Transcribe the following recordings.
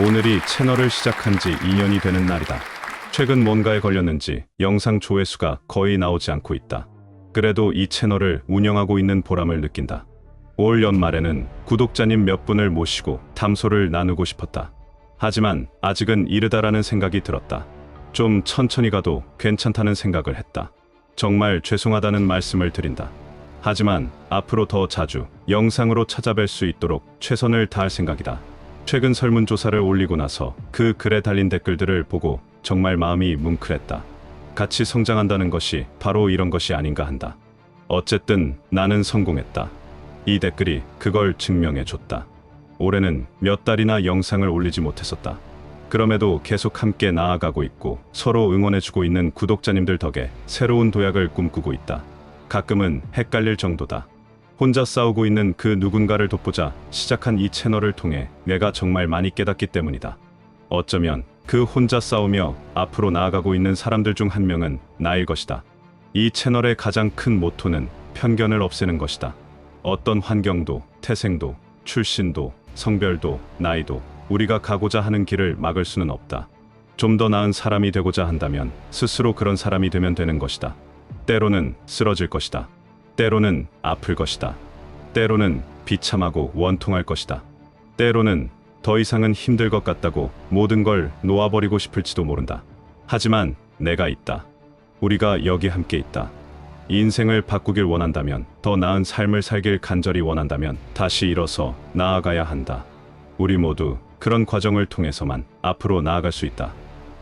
오늘이 채널을 시작한 지 2년이 되는 날이다. 최근 뭔가에 걸렸는지 영상 조회수가 거의 나오지 않고 있다. 그래도 이 채널을 운영하고 있는 보람을 느낀다. 올 연말에는 구독자님 몇 분을 모시고 담소를 나누고 싶었다. 하지만 아직은 이르다라는 생각이 들었다. 좀 천천히 가도 괜찮다는 생각을 했다. 정말 죄송하다는 말씀을 드린다. 하지만 앞으로 더 자주 영상으로 찾아뵐 수 있도록 최선을 다할 생각이다. 최근 설문조사를 올리고 나서 그 글에 달린 댓글들을 보고 정말 마음이 뭉클했다. 같이 성장한다는 것이 바로 이런 것이 아닌가 한다. 어쨌든 나는 성공했다. 이 댓글이 그걸 증명해 줬다. 올해는 몇 달이나 영상을 올리지 못했었다. 그럼에도 계속 함께 나아가고 있고 서로 응원해주고 있는 구독자님들 덕에 새로운 도약을 꿈꾸고 있다. 가끔은 헷갈릴 정도다. 혼자 싸우고 있는 그 누군가를 돕고자 시작한 이 채널을 통해 내가 정말 많이 깨닫기 때문이다. 어쩌면 그 혼자 싸우며 앞으로 나아가고 있는 사람들 중 한 명은 나일 것이다. 이 채널의 가장 큰 모토는 편견을 없애는 것이다. 어떤 환경도, 태생도, 출신도, 성별도, 나이도 우리가 가고자 하는 길을 막을 수는 없다. 좀 더 나은 사람이 되고자 한다면 스스로 그런 사람이 되면 되는 것이다. 때로는 쓰러질 것이다. 때로는 아플 것이다. 때로는 비참하고 원통할 것이다. 때로는 더 이상은 힘들 것 같다고 모든 걸 놓아버리고 싶을지도 모른다. 하지만 내가 있다. 우리가 여기 함께 있다. 인생을 바꾸길 원한다면, 더 나은 삶을 살길 간절히 원한다면 다시 일어서 나아가야 한다. 우리 모두 그런 과정을 통해서만 앞으로 나아갈 수 있다.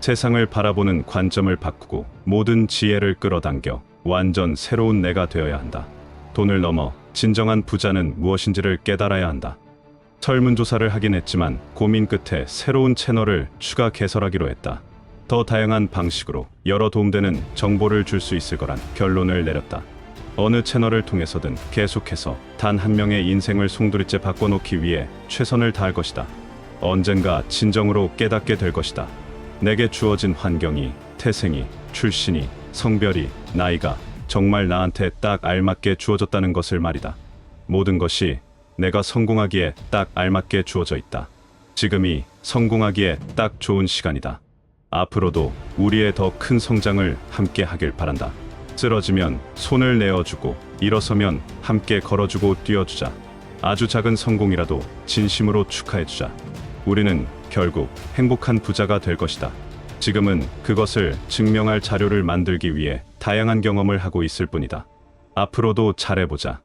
세상을 바라보는 관점을 바꾸고 모든 지혜를 끌어당겨 완전 새로운 내가 되어야 한다. 돈을 넘어 진정한 부자는 무엇인지를 깨달아야 한다. 설문조사를 하긴 했지만 고민 끝에 새로운 채널을 추가 개설하기로 했다. 더 다양한 방식으로 여러 도움되는 정보를 줄 수 있을 거란 결론을 내렸다. 어느 채널을 통해서든 계속해서 단 한 명의 인생을 송두리째 바꿔놓기 위해 최선을 다할 것이다. 언젠가 진정으로 깨닫게 될 것이다. 내게 주어진 환경이, 태생이, 출신이, 성별이, 나이가 정말 나한테 딱 알맞게 주어졌다는 것을 말이다. 모든 것이 내가 성공하기에 딱 알맞게 주어져 있다. 지금이 성공하기에 딱 좋은 시간이다. 앞으로도 우리의 더 큰 성장을 함께 하길 바란다. 쓰러지면 손을 내어주고 일어서면 함께 걸어주고 뛰어주자. 아주 작은 성공이라도 진심으로 축하해주자. 우리는 결국 행복한 부자가 될 것이다. 지금은 그것을 증명할 자료를 만들기 위해 다양한 경험을 하고 있을 뿐이다. 앞으로도 잘해보자.